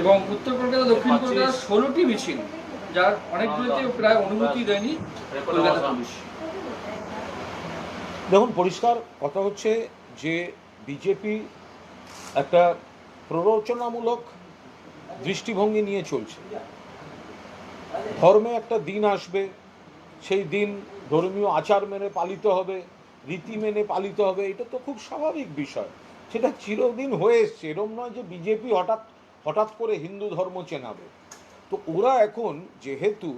এবং উত্তর কলকাতা, দক্ষিণ কলকাতা ষোলোটি মিছিল, যার অনেকগুলোতে প্রায় অনুমতি দেয়নি কলকাতা দেখুন, পরিষ্কার কথা হচ্ছে যে বিজেপি একটা প্ররোচনামূলক দৃষ্টিভঙ্গি নিয়ে চলছে। ধর্মে একটা দিন আসবে, সেই দিন ধর্মীয় আচার মেনে পালিত হবে, রীতি মেনে পালিত হবে, এটা তো খুব স্বাভাবিক বিষয়। সেটা চিরদিন হয়ে এসছে। এরম নয় যে বিজেপি হঠাৎ হঠাৎ করে হিন্দু ধর্ম চেনাবে। তো ওরা এখন যেহেতু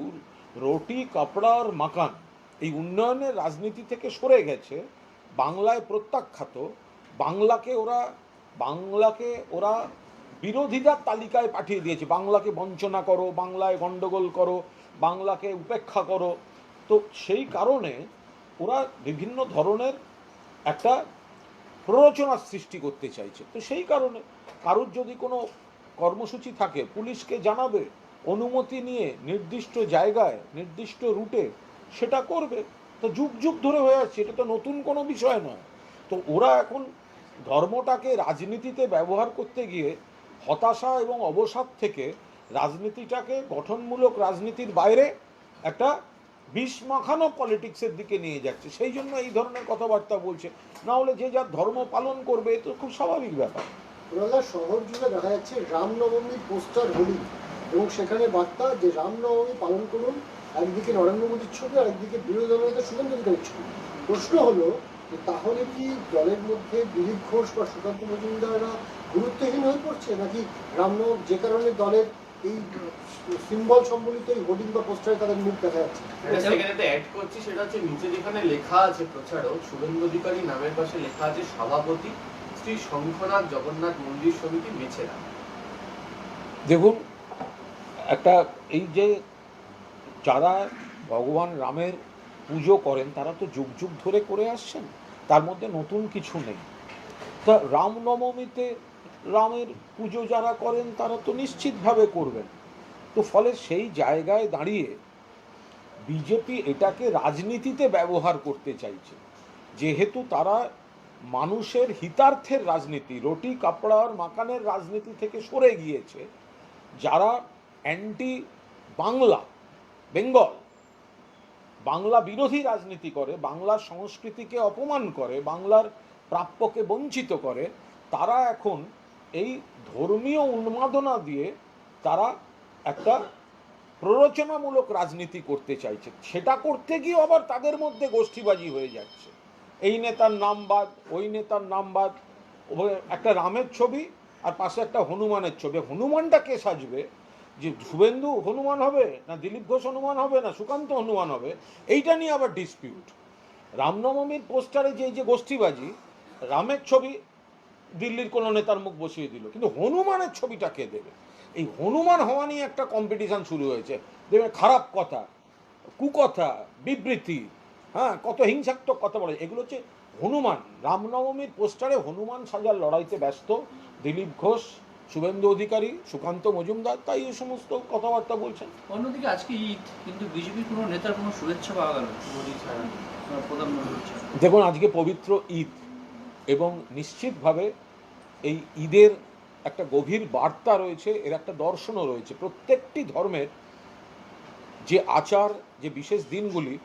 রুটি, কাপড়া আর মাকান এই উন্নয়নের রাজনীতি থেকে সরে গেছে, বাংলায় প্রত্যাখ্যাত, বাংলাকে ওরা বাংলাকে ওরা বিরোধীদের তালিকায় পাঠিয়ে দিয়েছে। বাংলাকে বঞ্চনা করো, বাংলায় গণ্ডগোল করো, বাংলাকে উপেক্ষা করো। তো সেই কারণে ওরা বিভিন্ন ধরনের একটা প্ররোচনার সৃষ্টি করতে চাইছে। তো সেই কারণে কারোর যদি কোনো কর্মসূচি থাকে, পুলিশকে জানাবে, অনুমতি নিয়ে নির্দিষ্ট জায়গায়, নির্দিষ্ট রুটে সেটা করবে, তো যুগ যুগ ধরে হয়ে আসছে, এটা তো নতুন কোনো বিষয় নয়। তো ওরা এখন ধর্মটাকে রাজনীতিতে ব্যবহার করতে গিয়ে হতাশা এবং অবসাদ থেকে রাজনীতিটাকে গঠনমূলক রাজনীতির বাইরে একটা বিষ মাখানো পলিটিক্সের দিকে নিয়ে যাচ্ছে। সেই জন্য এই ধরনের কথাবার্তা বলছে। না হলে যে যার ধর্ম পালন করবে, এ তো খুব স্বাভাবিক ব্যাপার। শহর জুড়ে দেখা যাচ্ছে রামনবমী পোস্টার হোলি। এবং সেখানে বার্তা যে রামনবমী পালন করুন, একদিকে নরেন্দ্র মোদীর ছবি আর একদিকে বিরোধী দলনেতা শুভেন্দু অধিকারীর ছবি। প্রশ্ন হলো যে তাহলে কি দলের মধ্যে দিলীপ ঘোষ বা সুকান্ত মজুমদাররা গুরুত্বহীন হয়ে পড়ছে? নাকি রামনবম যে কারণে দলের এই সিম্বল সম্বলিত এই হোর্ডিং বা পোস্টারে তাদের মুখ দেখা যাচ্ছে। সেখানে অ্যাড করছি সেটা হচ্ছে নিচে যেখানে লেখা আছে প্রচারক শুভেন্দু অধিকারী নামের পাশে লেখা আছে সভাপতি শ্রী শঙ্খনাথ জগন্নাথ মন্দির সমিতি মেছেরা দেখুন একটা এই যে যারা ভগবান রামের পুজো করেন তারা তো যুগ যুগ ধরে করে আসছেন তার মধ্যে নতুন কিছু নেই। তা রামনবমীতে রামের পুজো যারা করেন, তারা তো নিশ্চিতভাবে করবেন। তো ফলে সেই জায়গায় দাঁড়িয়ে বিজেপি এটাকে রাজনীতিতে ব্যবহার করতে চাইছে। যেহেতু তারা মানুষের হিতার্থের রাজনীতি, রুটি, কাপড়া আর মাকানের রাজনীতি থেকে সরে গিয়েছে। যারা অ্যান্টি বাংলা, বেঙ্গল, বাংলা বিরোধী রাজনীতি করে বাংলার সংস্কৃতিকে অপমান করে, বাংলার প্রাপ্যকে বঞ্চিত করে, তারা এখন এই ধর্মীয় উন্মাদনা দিয়ে তারা একটা প্ররোচনামূলক রাজনীতি করতে চাইছে। সেটা করতে গিয়ে আবার তাদের মধ্যে গোষ্ঠীবাজি হয়ে যাচ্ছে। এই নেতার নাম বাদ, ওই নেতার নাম বাদ একটা রামের ছবি আর পাশে একটা হনুমানের ছবি। হনুমানটা কে সাজবে? যে শুভেন্দু হনুমান হবে না দিলীপ ঘোষ হনুমান হবে না সুকান্ত হনুমান হবে, এইটা নিয়ে আবার ডিসপিউট রামনবমীর পোস্টারে যে যে গোষ্ঠীবাজি, রামের ছবি দিল্লির কোনো নেতার মুখ বসিয়ে দিল। কিন্তু হনুমানের ছবিটা কে দেবে? এই হনুমান হওয়া নিয়ে একটা কম্পিটিশন শুরু হয়েছে। দেবে খারাপ কথা কুকথা বিবৃতি হ্যাঁ কত হিংসাত্মক কথা বলে এগুলো হচ্ছে হনুমান। রামনবমীর পোস্টারে হনুমান সাজার লড়াইতে ব্যস্ত দিলীপ ঘোষ শুভেন্দু অধিকারী সুকান্ত মজুমদার তাই এই সমস্ত কথাবার্তা বলছেন। অন্যদিকে আজকে ঈদ কিন্তু বিজেপির কোনো নেতার কোনো শুভেচ্ছা পাওয়া গেল। দেখুন আজকে পবিত্র ঈদ। এবং নিশ্চিতভাবে এই ঈদের একটা গভীর বার্তা রয়েছে, এর একটা দর্শনও রয়েছে। প্রত্যেকটি ধর্মের যে আচার, যে বিশেষ দিনগুলি,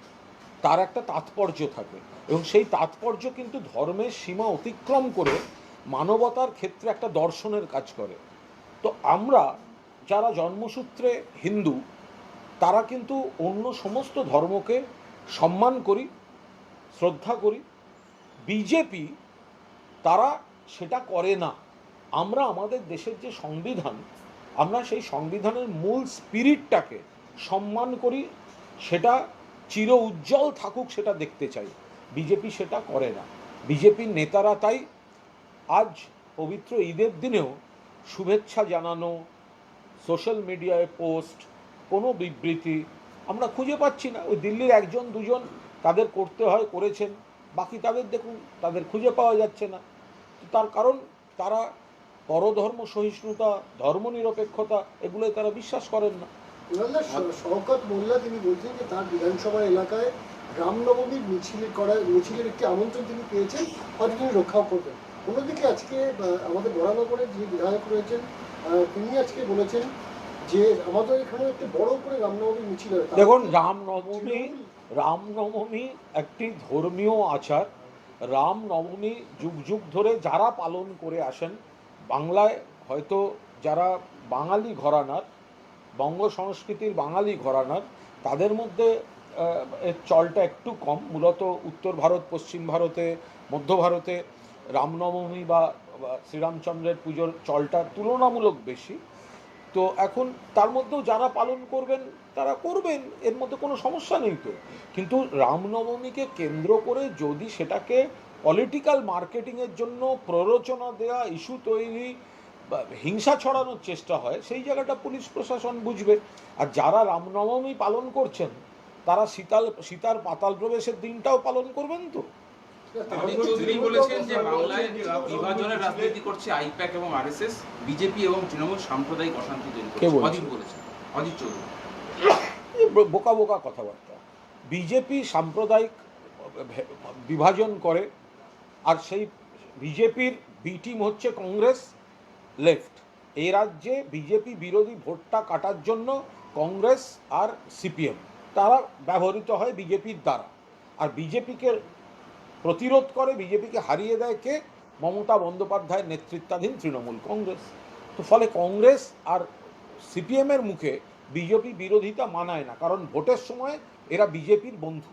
তার একটা তাৎপর্য থাকে। এবং সেই তাৎপর্য কিন্তু ধর্মের সীমা অতিক্রম করে মানবতার ক্ষেত্রে একটা দর্শনের কাজ করে। তো আমরা যারা জন্মসূত্রে হিন্দু, তারা কিন্তু অন্য সমস্ত ধর্মকে সম্মান করি, শ্রদ্ধা করি। বিজেপি তারা সেটা করে না। আমরা আমাদের দেশের যে সংবিধান, আমরা সেই সংবিধানের মূল স্পিরিটটাকে সম্মান করি, সেটা চির উজ্জ্বল থাকুক সেটা দেখতে চাই। বিজেপি সেটা করে না। বিজেপির নেতারা তাই আজ পবিত্র ঈদের দিনেও শুভেচ্ছা জানানো, সোশ্যাল মিডিয়ায় পোস্ট, কোনো বিবৃতি আমরা খুঁজে পাচ্ছি না। ওই দিল্লির একজন, দুজন তাদের করতে হয়, করেছেন। বাকি তাদের দেখুন, তাদের খুঁজে পাওয়া যাচ্ছে না। তার কারণ তারা পরধর্ম সহিষ্ণুতা ধর্মনিরপেক্ষতা এগুলোই তারা বিশ্বাস করেন না। শওকত মোল্লা তিনি বলছেন যে তার বিধানসভা এলাকায় রামনবমীর মিছিল করার মিছিলের একটি আমন্ত্রণ তিনি পেয়েছেন হয়তো তিনি রক্ষাও করবেন। অন্যদিকে আজকে আমাদের বরানগরের যে বিধায়ক রয়েছেন তিনি আজকে বলেছেন যে আমাদের এখানে একটি বড় করে রামনবমী মিছিল দেখুন রামনবমী রামনবমী একটি ধর্মীয় আচার রামনবমী যুগ যুগ ধরে যারা পালন করে আসেন, বাংলায় হয়তো যারা বাঙালি ঘরানার, বঙ্গ সংস্কৃতির বাঙালি ঘরানার, তাদের মধ্যে এর চলটা একটু কম। মূলত উত্তর ভারত, পশ্চিম ভারতে, মধ্য ভারতে রামনবমী বা শ্রীরামচন্দ্রের পুজোর চলটা তুলনামূলক বেশি। তো এখন তার মধ্যেও যারা পালন করবেন, তারা করবেন, এর মধ্যে কোনো সমস্যা নেই তো। কিন্তু রামনবমীকে কেন্দ্র করে যদি সেটাকে পলিটিক্যাল মার্কেটিংয়ের জন্য প্ররোচনা দেওয়া ইস্যু তৈরি হিংসা ছড়ানোর চেষ্টা হয়, সেই জায়গাটা পুলিশ প্রশাসন বুঝবে। আর যারা রামনবমী পালন করছেন, তারা সীতাল সীতার পাতাল প্রবেশের দিনটাও পালন করবেন তো। চৌধুরী বলেছেন যে বাংলায় বিভাজনের রাজনীতি করছে আইপ্যাক এবং আরএসএস বিজেপি এবং তৃণমূল সাম্প্রদায়িক অশান্তি তৈরি করছে। অজিত বলেছেন অজিত চৌধুরী। বোকা বোকা কথাবার্তা। বিজেপি সাম্প্রদায়িক বিভাজন করে আর সেই বিজেপির বি টিম হচ্ছে কংগ্রেস লেফট। এই রাজ্যে বিজেপি বিরোধী ভোটটা কাটার জন্য কংগ্রেস আর সিপিএম তারা ব্যবহৃত হয় বিজেপির দ্বারা। আর বিজেপিকে প্রতিরোধ করে বিজেপিকে হারিয়ে দেয় কে? মমতা বন্দ্যোপাধ্যায়ের নেতৃত্বাধীন তৃণমূল কংগ্রেস। তো ফলে কংগ্রেস আর সিপিএমের মুখে বিজেপি বিরোধিতা মানায় না কারণ ভোটের সময় এরা বিজেপির বন্ধু।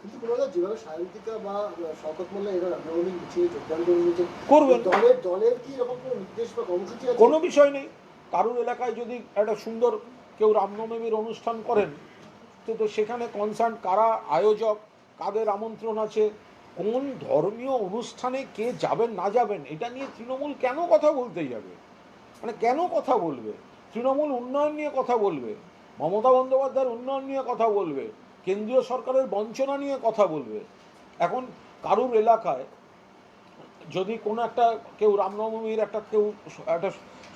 কিন্তু কোনো যেভাবে সায়ন্তিকা বা শওকত মোল্লা এরা রামনবমী মিছিলে যোগদান করে নিয়েছেন করবেন। দলের দলের কি এরকম কোনো নির্দেশ বা কর্মসূচি আছে? কোনো বিষয় নেই। কারুর এলাকায় যদি একটা সুন্দর কেউ রামনবমীর অনুষ্ঠান করেন তো তো সেখানে কনসার্ন কারা আয়োজক কাদের আমন্ত্রণ আছে কোন ধর্মীয় অনুষ্ঠানে কে যাবেন, না যাবেন, এটা নিয়ে তৃণমূল কেন কথা বলতে যাবে? মানে কেন কথা বলবে? তৃণমূল উন্নয়ন নিয়ে কথা বলবে? মমতা বন্দ্যোপাধ্যায়ের উন্নয়ন নিয়ে কথা বলবে? কেন্দ্রীয় সরকারের বঞ্চনা নিয়ে কথা বলবে? এখন কারুর এলাকায় যদি কোনো একটা কেউ রামনবমীর একটা কেউ একটা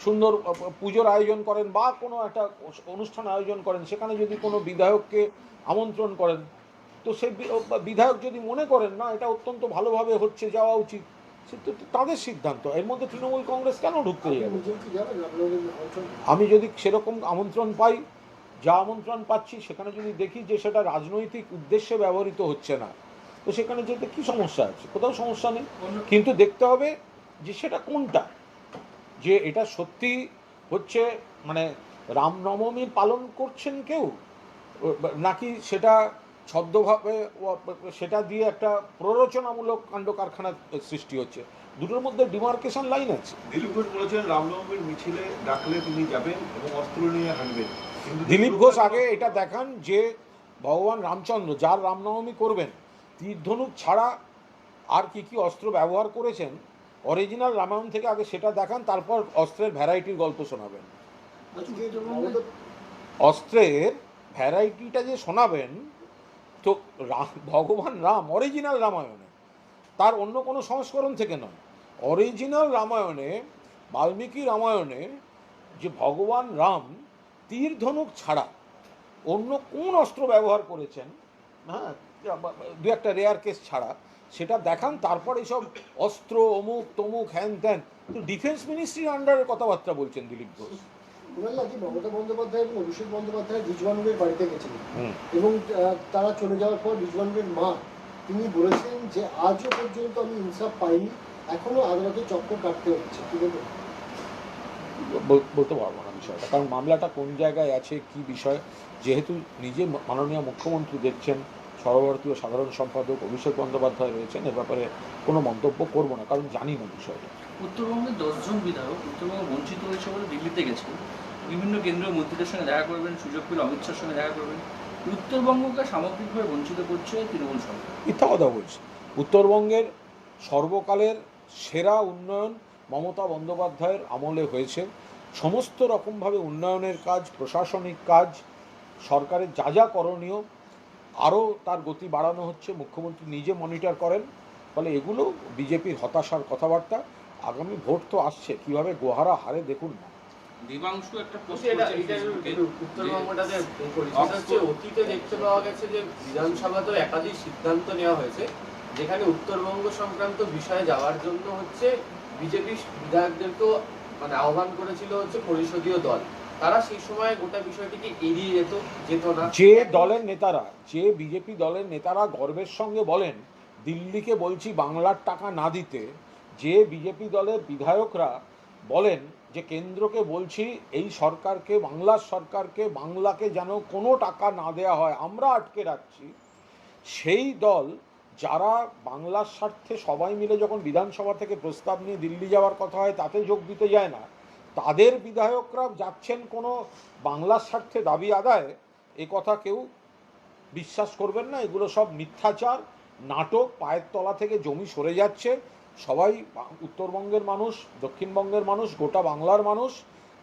সুন্দর পুজোর আয়োজন করেন বা কোনো একটা অনুষ্ঠান আয়োজন করেন, সেখানে যদি কোনো বিধায়ককে আমন্ত্রণ করেন তো সে বিধায়ক যদি মনে করেন, না, এটা অত্যন্ত ভালোভাবে হচ্ছে, যাওয়া উচিত। তাদের সিদ্ধান্ত। এর মধ্যে তৃণমূল কংগ্রেস কেন ঢুকতে যাবে আমি যদি সেরকম আমন্ত্রণ পাই, যা আমন্ত্রণ পাচ্ছি, সেখানে যদি দেখি যে সেটা রাজনৈতিক উদ্দেশ্যে ব্যবহৃত হচ্ছে না, তো সেখানে যেতে কি সমস্যা আছে? কোথাও সমস্যা নেই। কিন্তু দেখতে হবে যে সেটা কোনটা? যে এটা সত্যি হচ্ছে মানে রামনবমী পালন করছেন কেউ? নাকি সেটা ছদ্মভাবে সেটা দিয়ে একটা প্ররোচনামূলক কাণ্ড কারখানার সৃষ্টি হচ্ছে। দুটোর মধ্যে ডিমার্কেশন লাইন আছে। দিলীপ ঘোষ বলেছেন রামনবমীর মিছিলে ডাকলে তিনি যাবেন এবং অস্ত্র নিয়ে হাঁটবেন। দিলীপ ঘোষ আগে এটা দেখান যে ভগবান রামচন্দ্র যার রামনবমী করবেন তীর ধনুক ছাড়া আর কি কি অস্ত্র ব্যবহার করেছেন অরিজিনাল রামায়ণ থেকে আগে সেটা দেখান তারপর অস্ত্রের ভ্যারাইটির গল্প শোনাবেন। অস্ত্রের ভ্যারাইটিটা যে শোনাবেন তো ভগবান রাম অরিজিনাল রামায়ণে। তার অন্য কোনো সংস্করণ থেকে নয়। অরিজিনাল রামায়ণে, বাল্মীকি রামায়ণে যে ভগবান রাম তীর ধনুক ছাড়া অন্য কোন অস্ত্র ব্যবহার করেছেন হ্যাঁ দু একটা রেয়ার কেস ছাড়া, সেটা দেখান, তারপর এইসব অস্ত্র, অমুক, তমুক, হ্যান ত্যান। তো ডিফেন্স মিনিস্ট্রির আন্ডারে কথাবার্তা বলছেন দিলীপ ঘোষ। বললাম নাকি মমতা বন্দ্যোপাধ্যায় এবং অভিষেক বন্দ্যোপাধ্যায় রিজওয়ানুরের বাড়িতে গেছিলেন। এবং তারা চলে যাওয়ার পর রিজওয়ানুরের মা তিনি বলেছেন যে আজও পর্যন্ত আমি ইনসাফ পাইনি এখনও আদালতে চক্কর কাটতে হচ্ছে। কি বলবেন? বলতে পারব না বিষয়টা। কারণ মামলাটা কোন জায়গায় আছে কি বিষয়? যেহেতু নিজে মাননীয় মুখ্যমন্ত্রী দেখছেন সর্বভারতীয় সাধারণ সম্পাদক অভিষেক বন্দ্যোপাধ্যায় রয়েছেন এ ব্যাপারে কোনো মন্তব্য করব না কারণ জানি না বিষয়টা। উত্তরবঙ্গের দশজন বিধায়ক উত্তরবঙ্গে বঞ্চিত হয়েছে বলে দিল্লিতে গেছেন। বিভিন্ন কেন্দ্রীয় মন্ত্রীদের সঙ্গে দেখা করবেন, সুযোগ পেলে অমিত শাহের সঙ্গে দেখা করবেন। উত্তরবঙ্গকে সামগ্রিকভাবে বঞ্চিত করছে তৃণমূল সরকার। মিথ্যা কথা বলছি। উত্তরবঙ্গের সর্বকালের সেরা উন্নয়ন মমতা বন্দ্যোপাধ্যায়ের আমলে হয়েছে। সমস্ত রকমভাবে উন্নয়নের কাজ, প্রশাসনিক কাজ, সরকারের যা যা করণীয়, আরও তার গতি বাড়ানো হচ্ছে। মুখ্যমন্ত্রী নিজে মনিটর করেন। ফলে এগুলো বিজেপির হতাশার কথাবার্তা। আগামী ভোট তো আসছে। কীভাবে গোহারা হারে দেখুন না। দেবাংশু একটা পোস্ট বলছি এটা এটা ফেসবুকে একটু উত্তরবঙ্গটাতে করি সেটা হচ্ছে অতীতে দেখতে পাওয়া গেছে যে বিধানসভাতেও একাধিক সিদ্ধান্ত নেওয়া হয়েছে যেখানে উত্তরবঙ্গ সংক্রান্ত বিষয়ে যাওয়ার জন্য হচ্ছে বিজেপি বিধায়কদেরকেও মানে আহ্বান করেছিল হচ্ছে পরিষদীয় দল। তারা সেই সময় গোটা বিষয়টিকে এড়িয়ে যেত যেত না। যে দলের নেতারা যে বিজেপি দলের নেতারা গর্বের সঙ্গে বলেন দিল্লিকে বলছি বাংলার টাকা না দিতে যে বিজেপি দলের বিধায়করা বলেন যে কেন্দ্রকে বলছি, এই সরকারকে, বাংলার সরকারকে, বাংলাকে যেন কোনো টাকা না দেয়া হয়, আমরা আটকে রাখছি। সেই দল, যারা বাংলার স্বার্থে সবাই মিলে যখন বিধানসভা থেকে প্রস্তাব নিয়ে দিল্লি যাওয়ার কথা হয়, তাতে যোগ দিতে যায় না। তাদের বিধায়করা যাচ্ছেন কোনো বাংলার স্বার্থে দাবি আদায়, এ কথা কেউ বিশ্বাস করবেন না, এগুলো সব মিথ্যাচার, নাটক, পায়ের তলা থেকে জমি সরে যাচ্ছে। সবাই উত্তরবঙ্গের মানুষ দক্ষিণবঙ্গের মানুষ গোটা বাংলার মানুষ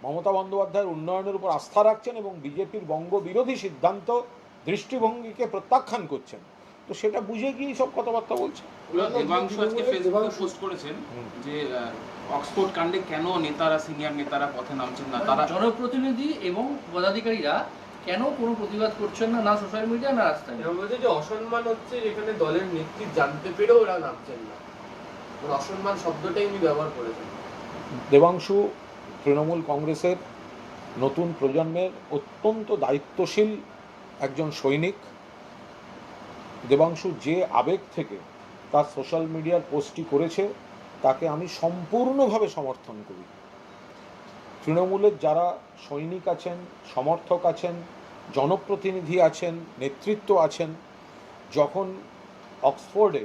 মমতা বন্দ্যোপাধ্যায়ের উন্নয়নের উপর আস্থা রাখছেন এবং বিজেপির বঙ্গ বিরোধী সিদ্ধান্ত দৃষ্টিভঙ্গিকে প্রত্যাখ্যান করছেন। তো সেটা বুঝে গিয়েই সব কথাবার্তা বলছে। দেবাংশু আজকে ফেসবুকে দেবাংশু- পোস্ট করেছেন যে অক্সফোর্ড কাণ্ডে কেন নেতারা সিনিয়র নেতারা পথে নামছেন না? তারা জনপ্রতিনিধি এবং পদাধিকারীরা কেন কোনো প্রতিবাদ করছেন না না সোশ্যাল মিডিয়া না রাস্তায়? যে অসম্মান হচ্ছে যেখানে দলের নেত্রী জানতে পেরেও ওরা নামছেন না। অসম্মান শব্দটাই উনি ব্যবহার করেছেন। দেবাংশু তৃণমূল কংগ্রেসের নতুন প্রজন্মের অত্যন্ত দায়িত্বশীল একজন সৈনিক। দেবাংশু যে আবেগ থেকে তার সোশ্যাল মিডিয়ার পোস্টটি করেছে, তাকে আমি সম্পূর্ণভাবে সমর্থন করি। তৃণমূলের যারা সৈনিক আছেন, সমর্থক আছেন, জনপ্রতিনিধি আছেন, নেতৃত্ব আছেন, যখন অক্সফোর্ডে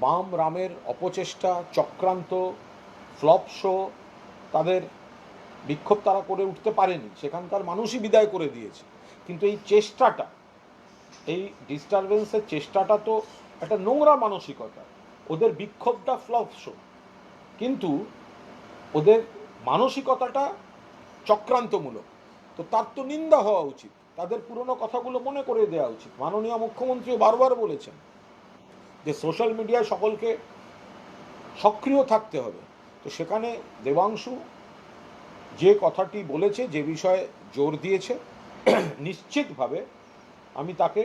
বাম রামের অপচেষ্টা, চক্রান্ত, ফ্লপ শো তাদের বিক্ষোভ তারা করে উঠতে পারেনি। সেখানকার মানুষই বিদায় করে দিয়েছে। কিন্তু এই চেষ্টাটা, এই ডিস্টারবেন্সের চেষ্টাটা তো একটা নোংরা মানসিকতা। ওদের বিক্ষোভটা ফ্লপ শো। কিন্তু ওদের মানসিকতাটা চক্রান্তমূলক। তো তার তো নিন্দা হওয়া উচিত। তাদের পুরনো কথাগুলো মনে করে দেওয়া উচিত। মাননীয় মুখ্যমন্ত্রীও বারবার বলেছেন যে সোশ্যাল মিডিয়ায় সকলকে সক্রিয় থাকতে হবে। তো সেখানে দেবাংশু যে কথাটি বলেছে, যে বিষয়ে জোর দিয়েছে, নিশ্চিতভাবে আমি তাকে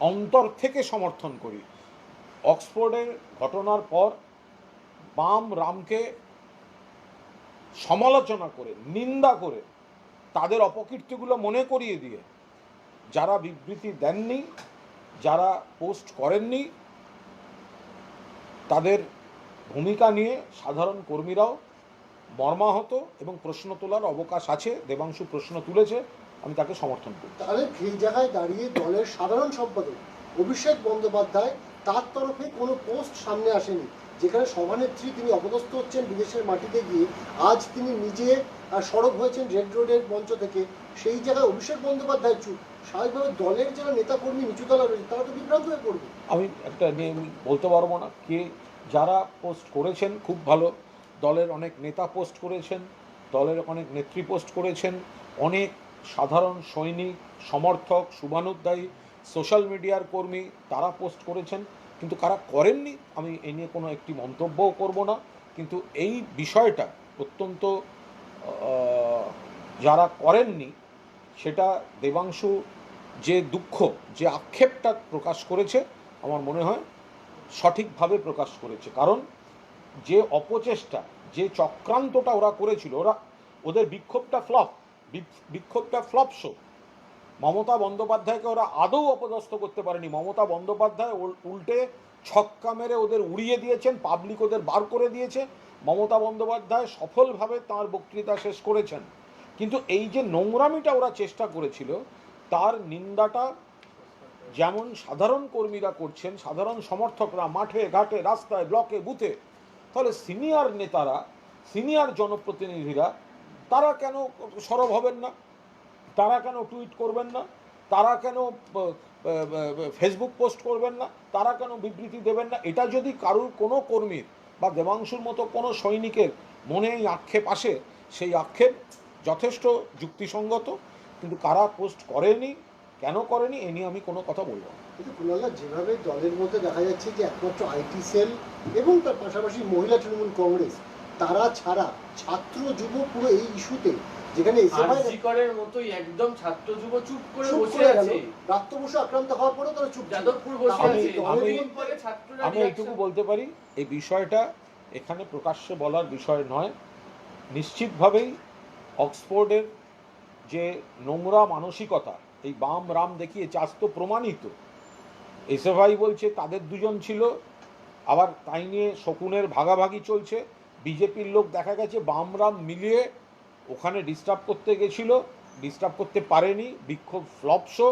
অন্তর থেকে সমর্থন করি। অক্সফোর্ডের ঘটনার পর বাম রামকে সমালোচনা করে, নিন্দা করে, তাদের অপকীর্তিগুলো মনে করিয়ে দিয়ে যারা বিবৃতি দেননি যারা পোস্ট করেননি, তাদের ভূমিকা নিয়ে সাধারণ কর্মীরাও মর্মাহত এবং প্রশ্ন তোলার অবকাশ আছে। দেবাংশু প্রশ্ন তুলেছে, আমি তাকে সমর্থন করি। তাহলে সেই জায়গায় দাঁড়িয়ে দলের সাধারণ সম্পাদক অভিষেক বন্দ্যোপাধ্যায় তার তরফে কোনো পোস্ট সামনে আসেনি, যেখানে সভানেত্রী তিনি অপদস্থ হচ্ছেন বিদেশের মাটিতে গিয়ে, আজ তিনি নিজে সরব হয়েছেন রেড রোডের মঞ্চ থেকে। সেই জায়গায় অভিষেক বন্দ্যোপাধ্যায় চুপ। স্বাভাবিকভাবে দলের যারা নেতাকর্মী নিচুতলা রয়েছে, তারা তো আমি একটা নিয়ে বলতে পারব না কে যারা পোস্ট করেছেন, খুব ভালো। দলের অনেক নেতা পোস্ট করেছেন, দলের অনেক নেত্রী পোস্ট করেছেন, অনেক সাধারণ সৈনিক, সমর্থক শুভানুদ্দায়ী সোশ্যাল মিডিয়ার কর্মী তারা পোস্ট করেছেন, কিন্তু কারা করেননি, আমি এ নিয়ে কোনো একটি মন্তব্যও করব না। কিন্তু এই বিষয়টা অত্যন্ত যারা করেননি সেটা দেবাংশু যে দুঃখ, যে আক্ষেপটা প্রকাশ করেছে, আমার মনে হয় সঠিকভাবে প্রকাশ করেছে। কারণ যে অপচেষ্টা, যে চক্রান্তটা ওরা করেছিল, ওরা, ওদের বিক্ষোভটা ফ্লপ বিক্ষোভটা ফ্লপ শো। মমতা বন্দ্যোপাধ্যায়কে ওরা আদৌ অপদস্থ করতে পারেনি। মমতা বন্দ্যোপাধ্যায় উল- উল্টে ছক্কা মেরে ওদের উড়িয়ে দিয়েছেন পাবলিক ওদের বার করে দিয়েছে। মমতা বন্দ্যোপাধ্যায় সফলভাবে তার বক্তৃতা শেষ করেছেন। কিন্তু এই যে নোংরামিটা ওরা চেষ্টা করেছিল, তার নিন্দাটা যেমন সাধারণ কর্মীরা করছেন, সাধারণ সমর্থকরা মাঠে, ঘাটে, রাস্তায়, ব্লকে, বুথে, তাহলে সিনিয়র নেতারা, সিনিয়র জনপ্রতিনিধিরা, তারা কেন সরব হবেন না? তারা কেন টুইট করবেন না? তারা কেন ফেসবুক পোস্ট করবেন না? তারা কেন বিবৃতি দেবেন না? এটা যদি কারুর কোনো কর্মীর বা দেবাংশুর মতো কোনো সৈনিকের মনে এই আক্ষেপ আসে, সেই আক্ষেপ যথেষ্ট যুক্তিসঙ্গত কিন্তু কারা পোস্ট করেনি কেন করেনি এ নিয়ে আমি কোনো কথা বলব না। কিন্তু কুণাল্লা যেভাবে দলের মধ্যে দেখা যাচ্ছে যে একমাত্র আইটি সেল এবং তার পাশাপাশি মহিলা তৃণমূল কংগ্রেস তারা ছাড়া ছাত্র যুব পুরো এই ইস্যুতে যেখানে এসএফআই আরজিকরের মতোই একদম ছাত্র যুব চুপ করে বসে আছে। রাত্র বসে আক্রান্ত হওয়ার পরেও তারা চুপ যাদবপুর বসে আমি- আছে। আমি- আমি এইটুকু বলতে পারি এই বিষয়টা এখানে প্রকাশ্যে বলার বিষয় নয়। নিশ্চিতভাবেই অক্সফোর্ডের যে নোংরা মানসিকতা, এই বাম রাম দেখিয়ে চাষ তো প্রমাণিত। এসএফআই বলছে তাদের দুজন ছিল, আবার তাই নিয়ে শকুনের ভাগাভাগি চলছে। বিজেপির লোক দেখা গেছে বাম রাম মিলিয়ে ওখানে ডিস্টার্ব করতে গেছিল ডিস্টার্ব করতে পারেনি, বিক্ষোভ ফ্লপ শো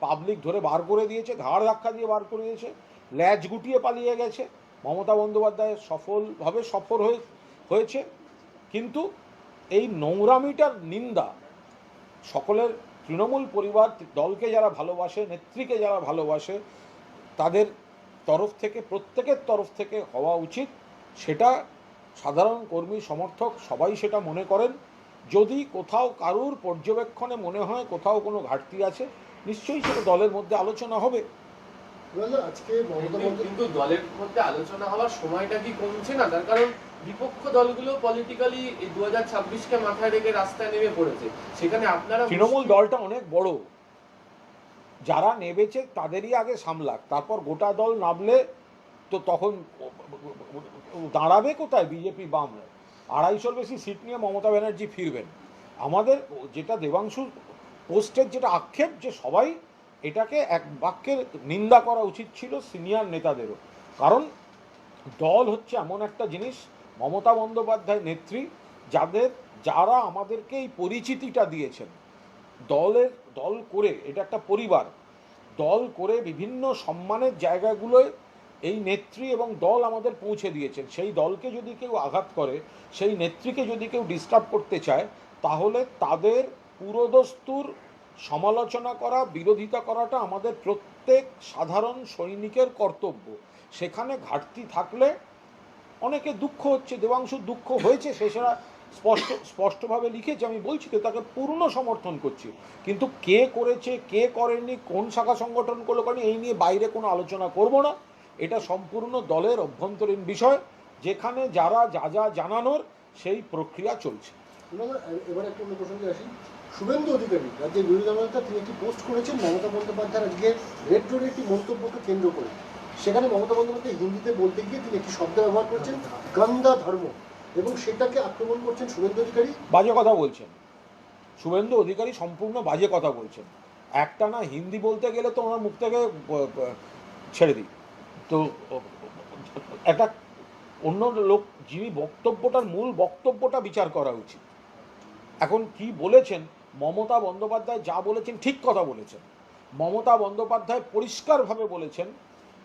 পাবলিক ধরে বার করে দিয়েছে ঘাড় ধাক্কা দিয়ে বার করে দিয়েছে, ল্যাজ গুটিয়ে পালিয়ে গেছে। মমতা বন্দ্যোপাধ্যায় সফলভাবে সফল হয়ে, হয়েছে। কিন্তু এই নোংরামিটার নিন্দা সকলের তৃণমূল পরিবার দলকে যারা ভালোবাসে, নেত্রীকে যারা ভালোবাসে, তাদের তরফ থেকে, প্রত্যেকের তরফ থেকে হওয়া উচিত। সেটা সাধারণ কর্মী, সমর্থক সবাই সেটা মনে করেন। যদি কোথাও কারুর পর্যবেক্ষণে মনে হয় কোথাও কোনো ঘাটতি আছে, নিশ্চয়ই সেটা দলের মধ্যে আলোচনা হবে। আজকে মমতা কিন্তু- দলের মধ্যে আলোচনা হওয়ার সময়টা কি কমছে না? তার কারণ বিপক্ষ দলগুলো পলিটিক্যালি এই দু হাজার ছাব্বিশকে মাথায় রেখে রাস্তায় নেমে পড়েছে। সেখানে আপনারা তৃণমূল দলটা অনেক বড়। যারা নেবেছে তাদেরই আগে সামলাক। তারপর গোটা দল নামলে তো তখন দাঁড়াবে কোথায় বিজেপি বাম? আড়াইশোর বেশি সিট নিয়ে মমতা ব্যানার্জি ফিরবেন। আমাদের যেটা দেবাংশু পোস্টের যেটা আক্ষেপ যে সবাই এটাকে এক বাক্যের নিন্দা করা উচিত ছিল সিনিয়র নেতাদেরও। কারণ দল হচ্ছে এমন একটা জিনিস, মমতা বন্দ্যোপাধ্যায় নেত্রী, যাদের, যারা আমাদেরকে এই পরিচিতিটা দিয়েছেন। দলের, দল করে, এটা একটা পরিবার। দল করে বিভিন্ন সম্মানের জায়গাগুলোয় এই নেত্রী এবং দল আমাদের পৌঁছে দিয়েছেন। সেই দলকে যদি কেউ আঘাত করে, সেই নেত্রীকে যদি কেউ ডিস্টার্ব করতে চায়, তাহলে তাদের পুরোদস্তুর সমালোচনা করা, বিরোধিতা করাটা আমাদের প্রত্যেক সাধারণ সৈনিকের কর্তব্য। সেখানে ঘাটতি থাকলে অনেকে দুঃখ হচ্ছে দেবাংশুর দুঃখ হয়েছে, সে সেটা স্পষ্ট, স্পষ্টভাবে লিখেছে আমি বলছি তো তাকে পূর্ণ সমর্থন করছি। কিন্তু কে করেছে, কে করেনি, কোন শাখা সংগঠন করল করেনি এই নিয়ে বাইরে কোনো আলোচনা করব না। এটা সম্পূর্ণ দলের অভ্যন্তরীণ বিষয়, যেখানে যারা, যা যা জানানোর সেই প্রক্রিয়া চলছে। এবার একটা অন্য প্রসঙ্গে আসি। শুভেন্দু অধিকারী, রাজ্যের বিরোধী তিনি একটি পোস্ট করেছেন মমতা বন্দ্যোপাধ্যায় আজকে রেড রোডের একটি মন্তব্যকে কেন্দ্র করে। সেখানে মমতা বন্দ্যোপাধ্যায় হিন্দিতে বলতে গিয়ে তিনি একটি শব্দ ব্যবহার করছেন, গন্দা ধর্ম এবং সেটাকে আক্রমণ করছেন শুভেন্দু অধিকারী। বাজে কথা বলছেন। শুভেন্দু অধিকারী সম্পূর্ণ বাজে কথা বলছেন। একটা না হিন্দি বলতে গেলে তো ওনার মুখ থেকে ছেড়ে দিই। তো একটা অন্য লোক, যিনি বক্তব্যটার মূল বক্তব্যটা বিচার করা উচিত। এখন কি বলেছেন মমতা বন্দ্যোপাধ্যায় যা বলেছেন, ঠিক কথা বলেছেন। মমতা বন্দ্যোপাধ্যায় পরিষ্কারভাবে বলেছেন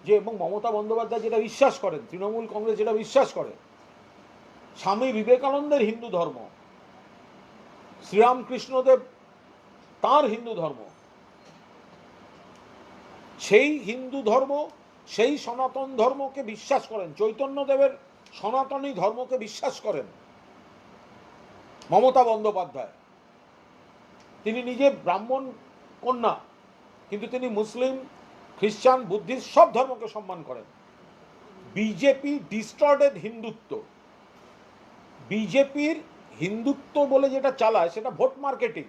যে, এবং মমতা বন্দ্যোপাধ্যায় যেটা বিশ্বাস করেন, তৃণমূল কংগ্রেস যেটা বিশ্বাস করে, স্বামী বিবেকানন্দের হিন্দু ধর্ম, শ্রীরামকৃষ্ণদেব তার হিন্দু ধর্ম, সেই হিন্দু ধর্ম, সেই সনাতন ধর্মকে বিশ্বাস করেন, চৈতন্যদেবের সনাতনী ধর্মকে বিশ্বাস করেন মমতা বন্দ্যোপাধ্যায়। তিনি নিজে ব্রাহ্মণ কন্যা, কিন্তু তিনি মুসলিম, খ্রিস্টান, বুদ্ধিস্ট, সব ধর্মকে সম্মান করেন। BJP distorted Hindutva. বিজেপির হিন্দুত্ব বলে যেটা চালায়, সেটা ভোট মার্কেটিং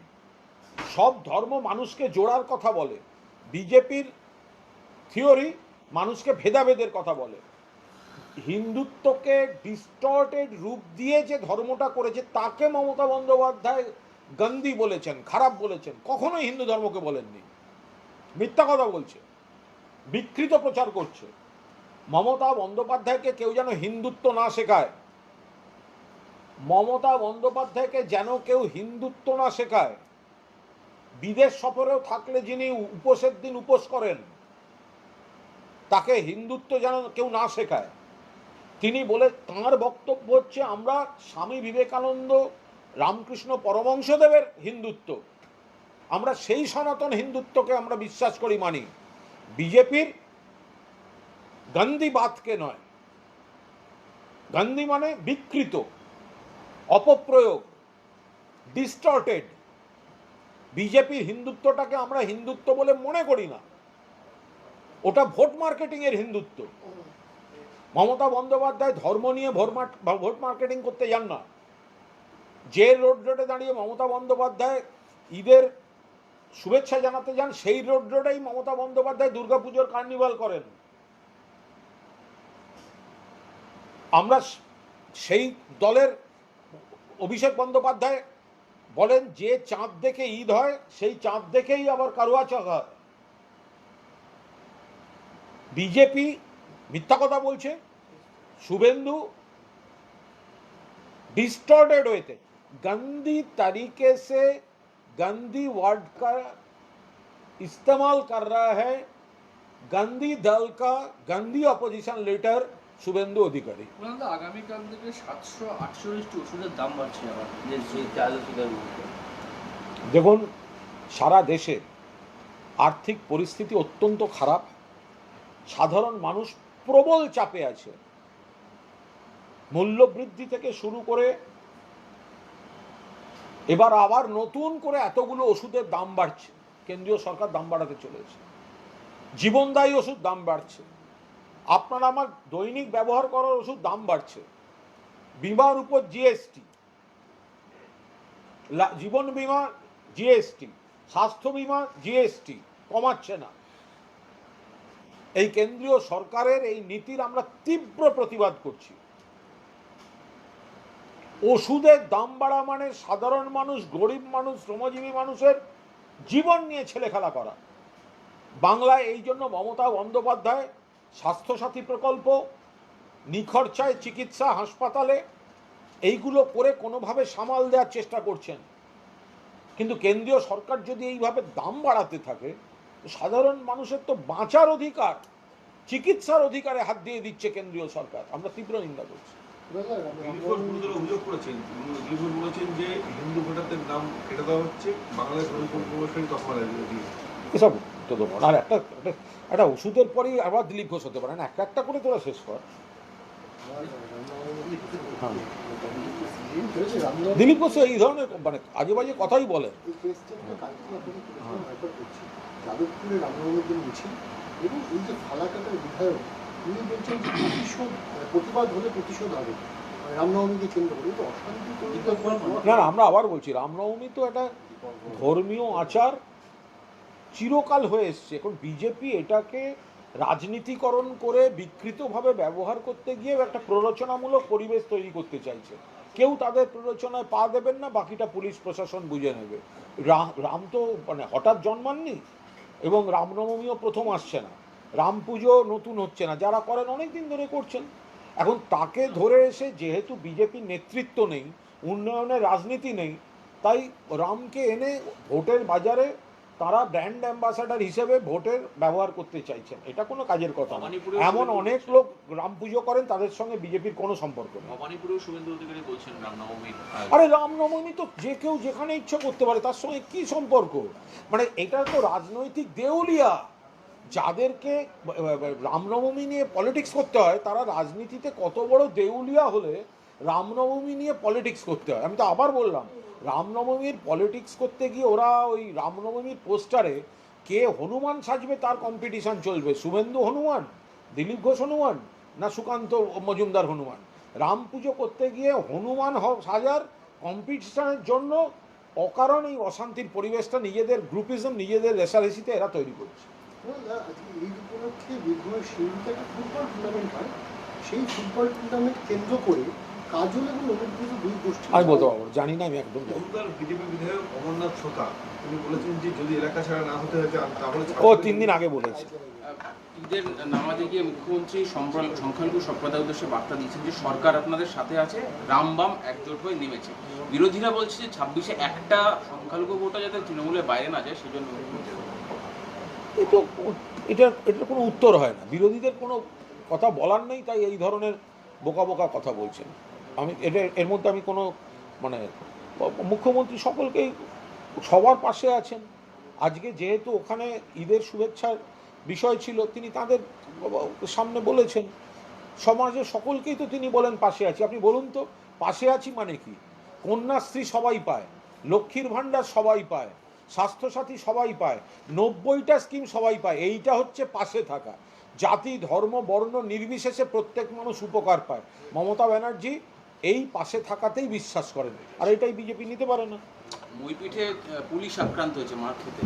সব ধর্ম মানুষকে জোড়ার কথা বলে। বিজেপির থিওরি মানুষকে ভেদাভেদের কথা বলে। হিন্দুত্বকে ডিস্টর্টেড রূপ দিয়ে যে ধর্মটা করেছে, তাকে মমতা বন্দ্যোপাধ্যায় গন্দি বলেছেন, খারাপ বলেছেন, কখনোই হিন্দু ধর্মকে বলেননি। মিথ্যা কথা বলছে, বিকৃত প্রচার করছে। মমতা বন্দ্যোপাধ্যায়কে কেউ যেন হিন্দুত্ব না শেখায়। মমতা বন্দ্যোপাধ্যায়কে যেন কেউ হিন্দুত্ব না শেখায়। বিদেশ সফরেও থাকলে যিনি উপোসের দিন উপোস করেন, তাকে হিন্দুত্ব যেন কেউ না শেখায়। তিনি বলে, তাঁর বক্তব্য হচ্ছে, আমরা স্বামী বিবেকানন্দ রামকৃষ্ণ পরমংশদেবের হিন্দুত্ব। আমরা সেই সনাতন হিন্দুত্বকে আমরা বিশ্বাস করি, মানি। বিজেপির গান্ধীবাদকে নয়। গান্ধী মানে বিকৃত, অপপ্রয়োগ ডিস্টর্টেড বিজেপির হিন্দুত্বটাকে আমরা হিন্দুত্ব বলে মনে করি না। ওটা ভোট মার্কেটিং এর হিন্দুত্ব। মমতা বন্দ্যোপাধ্যায় ধর্ম নিয়ে ভোট ভোট মার্কেটিং করতে যান না। যে রোড রোডে দাঁড়িয়ে মমতা বন্দ্যোপাধ্যায় ঈদের শুভেচ্ছা জানাতে যান, সেই রোড রোডেই মমতা বন্দ্যোপাধ্যায় দুর্গাপুজোর কার্নিভাল করেন। আমরা সেই দলের অভিষেক বন্দ্যোপাধ্যায় বলেন, যে চাঁদ দেখে ঈদ হয়, সেই চাঁদ দেখেই আবার কারুয়া চক হয় বিজেপি মিথ্যা কথা বলছে, শুভেন্দু ডিস্টর্টেড হয়েছে। गंदी तरीके से गंदी वर्ड का इस्तेमाल कर रहा है गंदी दल का गंदी अपोजिशन लीडर শুভেন্দু অধিকারী বললাম তো আগামীকাল থেকে সাতশো আটচল্লিশটি ওষুধের দাম বাড়ছে আবার যে যে চাল ওষুধের মধ্যে দেখুন সারা দেশে আর্থিক পরিস্থিতি অত্যন্ত খারাপ সাধারণ মানুষ প্রবল চাপে আছে মূল্যবৃদ্ধি থেকে শুরু করে এবার আবার নতুন করে এতগুলো ওষুধের দাম বাড়ছে। কেন্দ্রীয় সরকার দাম বাড়াতে চলেছে। জীবনদায়ী ওষুধ দাম বাড়ছে। আপনার আমার দৈনিক ব্যবহার করার ওষুধ দাম বাড়ছে। বিমার উপর জিএসটি। জীবন বিমা জিএসটি। স্বাস্থ্য বিমা জিএসটি। কমাচ্ছে না। এই কেন্দ্রীয় সরকারের এই নীতির আমরা তীব্র প্রতিবাদ করছি। ওষুধের দাম বাড়া মানে সাধারণ মানুষ, গরিব মানুষ, শ্রমজীবী মানুষের জীবন নিয়ে ছেলে খেলা করা। বাংলায় এই জন্য মমতা বন্দ্যোপাধ্যায় স্বাস্থ্যসাথী প্রকল্প, নিখরচায় চিকিৎসা হাসপাতালে, এইগুলো করে কোনোভাবে সামাল দেওয়ার চেষ্টা করছেন। কিন্তু কেন্দ্রীয় সরকার যদি এইভাবে দাম বাড়াতে থাকে সাধারণ মানুষের তো বাঁচার অধিকার, চিকিৎসার অধিকারে হাত দিয়ে দিচ্ছে কেন্দ্রীয় সরকার। আমরা তীব্র নিন্দা করছি। অভিযোগ করেছেন। বলেছেন যে হিন্দু ভোটারদের নাম কেটে দেওয়া হচ্ছে। বাংলাদেশ তখন এসব তো দেবো না। আর একটা একটা একটা ওষুধের পরেই আবার দিলীপ ঘোষ হতে পারে। না একটা একটা করে তোরা শেষ কর। হ্যাঁ। দিলীপ ঘোষ এই ধরনের মানে আজে বাজে কথাই বলে। যাদবপুরে রামনবমীর দিন মিছিল এবং এই যে ফালাকাটার বিধায়ক উনি বলছেন যে প্রতিশোধ প্রতিবাদ হলে প্রতিশোধ হবে মানে রামনবমীকে কেন্দ্র করে তো অশান্তি না না আমরা আবার বলছি রামনবমী তো একটা ধর্মীয় আচার চিরকাল হয়ে এসছে। এখন বিজেপি এটাকে রাজনীতিকরণ করে বিকৃতভাবে ব্যবহার করতে গিয়ে একটা প্ররোচনামূলক পরিবেশ তৈরি করতে চাইছে। কেউ তাদের প্ররোচনায় পা দেবেন না বাকিটা পুলিশ প্রশাসন বুঝে নেবে। রা- রাম তো মানে হঠাৎ জন্মাননি এবং রামনবমীও প্রথম আসছে না। রাম পুজো নতুন হচ্ছে না যারা করেন অনেক দিন ধরে করছেন। এখন তাকে ধরে এসে যেহেতু বিজেপির নেতৃত্ব নেই উন্নয়নের রাজনীতি নেই তাই রামকে এনে ভোটের বাজারে তারা ব্র্যান্ড অ্যাম্বাসাডার হিসেবে ভোটের ব্যবহার করতে চাইছেন। এটা কোনো কাজের কথা না। এমন অনেক লোক রাম পুজো করেন তাদের সঙ্গে বিজেপির কোনো সম্পর্ক নেই। আরে রামনবমী তো যে কেউ যেখানে ইচ্ছা করতে পারে তার সঙ্গে কি সম্পর্ক? মানে এটা তো রাজনৈতিক দেউলিয়া। যাদেরকে রামনবমী নিয়ে পলিটিক্স করতে হয়, তারা রাজনীতিতে কত বড় দেউলিয়া হলে রামনবমী নিয়ে পলিটিক্স করতে হয়। আমি তো আবার বললাম, রামনবমীর পলিটিক্স করতে গিয়ে ওরা ওই রামনবমীর পোস্টারে কে হনুমান সাজবে তার কম্পিটিশন চলবে। শুভেন্দু হনুমান, দিলীপ ঘোষ হনুমান না সুকান্ত মজুমদার হনুমান? রাম পুজো করতে গিয়ে হনুমান সাজার কম্পিটিশনের জন্য অকারণ এই অশান্তির পরিবেশটা নিজেদের গ্রুপিজম নিজেদের রেশারেশিতে এরা তৈরি করছে। এই উপলক্ষে বীরভূমের শিলিগুড়িতে একটা ফুটবল টুর্নামেন্ট হয়। সেই ফুটবল টুর্নামেন্ট কেন্দ্র করে কাজল এবং অনুব্রত দুই গোষ্ঠী আমি বলতে পারব জানি না আমি একদম জানি না। বিজেপি বিধায়ক অমরনাথ ছোতা তিনি বলেছেন যে যদি এলাকা ছাড়া না হতে হয় তাহলে ও তিন দিন আগে বলেছে। ঈদের নামাজে গিয়ে মুখ্যমন্ত্রী সংখ্যালঘু সম্প্রদায়ের উদ্দেশ্যে বার্তা দিয়েছেন যে সরকার আপনাদের সাথে আছে রামবাম একজোট হয়ে নেমেছে। বিরোধীরা বলছে যে ছাব্বিশে একটা সংখ্যালঘু ভোটও যাতে তৃণমূলের বাইরে না যায় সেজন্য এটা এটার কোনো উত্তর হয় না। বিরোধীদের কোনো কথা বলার নেই, তাই এই ধরনের বোকা বোকা কথা বলছেন। আমি এটা, এর মধ্যে আমি কোনো মানে মুখ্যমন্ত্রী সকলকেই সবার পাশে আছেন। আজকে যেহেতু ওখানে ঈদের শুভেচ্ছার বিষয় ছিল, তিনি তাদের সামনে বলেছেন, সমাজের সকলকেই তো তিনি বলেন পাশে আছি। আপনি বলুন তো, পাশে আছি মানে কি? কন্যাশ্রী সবাই পায়, লক্ষ্মীর ভাণ্ডার সবাই পায় স্বাস্থ্যসাথী সবাই পায়, নব্বইটা স্কিম সবাই পায়, এইটা হচ্ছে পাশে থাকা। জাতি, ধর্ম, বর্ণ নির্বিশেষে প্রত্যেক মানুষ উপকার পায়। মমতা ব্যানার্জি এই পাশে থাকাতেই বিশ্বাস করেন। আর এটাই বিজেপি নিতে পারে না। মইপিঠে পুলিশ আক্রান্ত হয়েছে মার খেতে